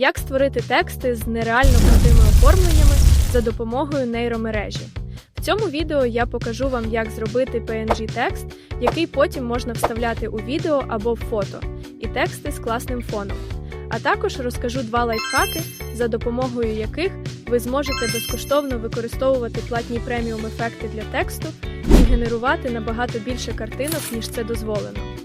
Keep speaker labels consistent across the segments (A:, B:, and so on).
A: Як створити тексти з нереально крутими оформленнями за допомогою нейромережі? В цьому відео я покажу вам, як зробити PNG-текст, який потім можна вставляти у відео або в фото, і тексти з класним фоном. А також розкажу два лайфхаки, за допомогою яких ви зможете безкоштовно використовувати платні преміум ефекти для тексту і генерувати набагато більше картинок, ніж це дозволено.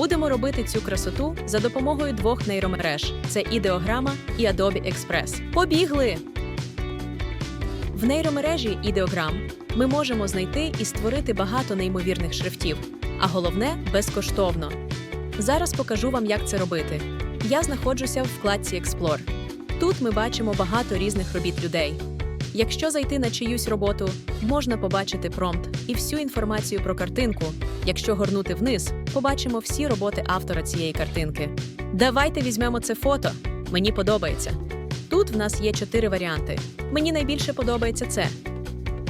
B: Будемо робити цю красоту за допомогою двох нейромереж: це ідеограма і Adobe Express. Побігли! В нейромережі ідеограм ми можемо знайти і створити багато неймовірних шрифтів, а головне безкоштовно. Зараз покажу вам, як це робити. Я знаходжуся в вкладці Explore. Тут ми бачимо багато різних робіт людей. Якщо зайти на чиюсь роботу, можна побачити промпт і всю інформацію про картинку. Якщо горнути вниз, побачимо всі роботи автора цієї картинки. Давайте візьмемо це фото. Мені подобається. Тут в нас є чотири варіанти. Мені найбільше подобається це.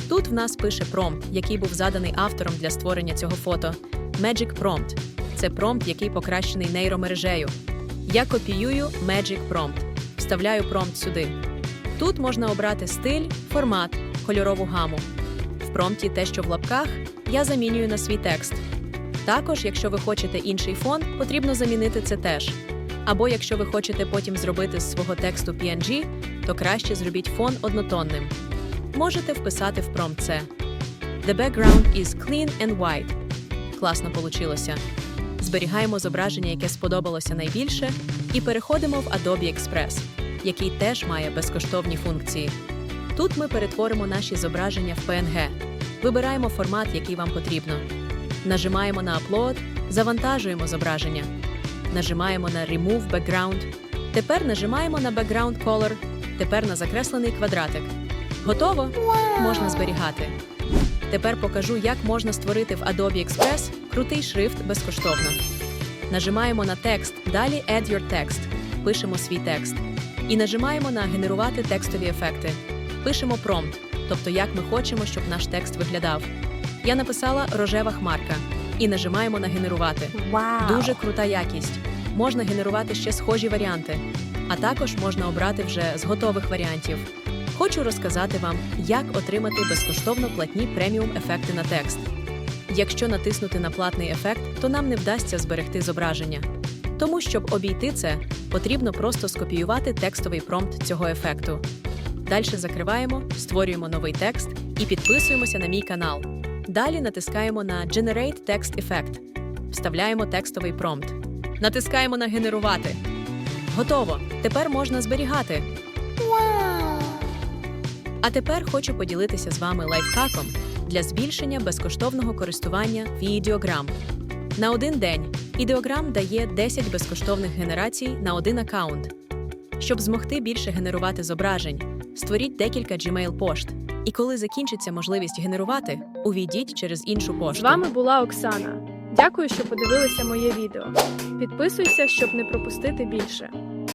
B: Тут в нас пише промпт, який був заданий автором для створення цього фото. Magic Prompt. Це промпт, який покращений нейромережею. Я копіюю Magic Prompt, вставляю промпт сюди. Тут можна обрати стиль, формат, кольорову гаму. В промпті те, що в лапках, я замінюю на свій текст. Також, якщо ви хочете інший фон, потрібно замінити це теж. Або якщо ви хочете потім зробити з свого тексту PNG, то краще зробіть фон однотонним. Можете вписати в промпт це. The background is clean and white. Класно получилося. Зберігаємо зображення, яке сподобалося найбільше, і переходимо в Adobe Express, який теж має безкоштовні функції. Тут ми перетворимо наші зображення в PNG. Вибираємо формат, який вам потрібно. Нажимаємо на Upload, завантажуємо зображення. Нажимаємо на Remove Background. Тепер нажимаємо на Background Color. Тепер на закреслений квадратик. Готово? Можна зберігати. Тепер покажу, як можна створити в Adobe Express крутий шрифт безкоштовно. Нажимаємо на текст, далі Add Your Text. Пишемо свій текст. І нажимаємо на Генерувати текстові ефекти. Пишемо промпт, тобто як ми хочемо, щоб наш текст виглядав. Я написала рожева хмарка і нажимаємо на генерувати.
A: Вау!
B: Дуже крута якість. Можна генерувати ще схожі варіанти, а також можна обрати вже з готових варіантів. Хочу розказати вам, як отримати безкоштовно платні преміум ефекти на текст. Якщо натиснути на платний ефект, то нам не вдасться зберегти зображення. Тому, щоб обійти це, потрібно просто скопіювати текстовий промпт цього ефекту. Далі закриваємо, створюємо новий текст і підписуємося на мій канал. Далі натискаємо на Generate Text Effect. Вставляємо текстовий промпт. Натискаємо на Генерувати. Готово. Тепер можна зберігати. А тепер хочу поділитися з вами лайфхаком для збільшення безкоштовного користування відеограм. На один день ідеограм дає 10 безкоштовних генерацій на один аккаунт. Щоб змогти більше генерувати зображень, створіть декілька Gmail пошт. І коли закінчиться можливість генерувати, увійдіть через іншу пошту.
A: З вами була Оксана. Дякую, що подивилися моє відео. Підписуйся, щоб не пропустити більше.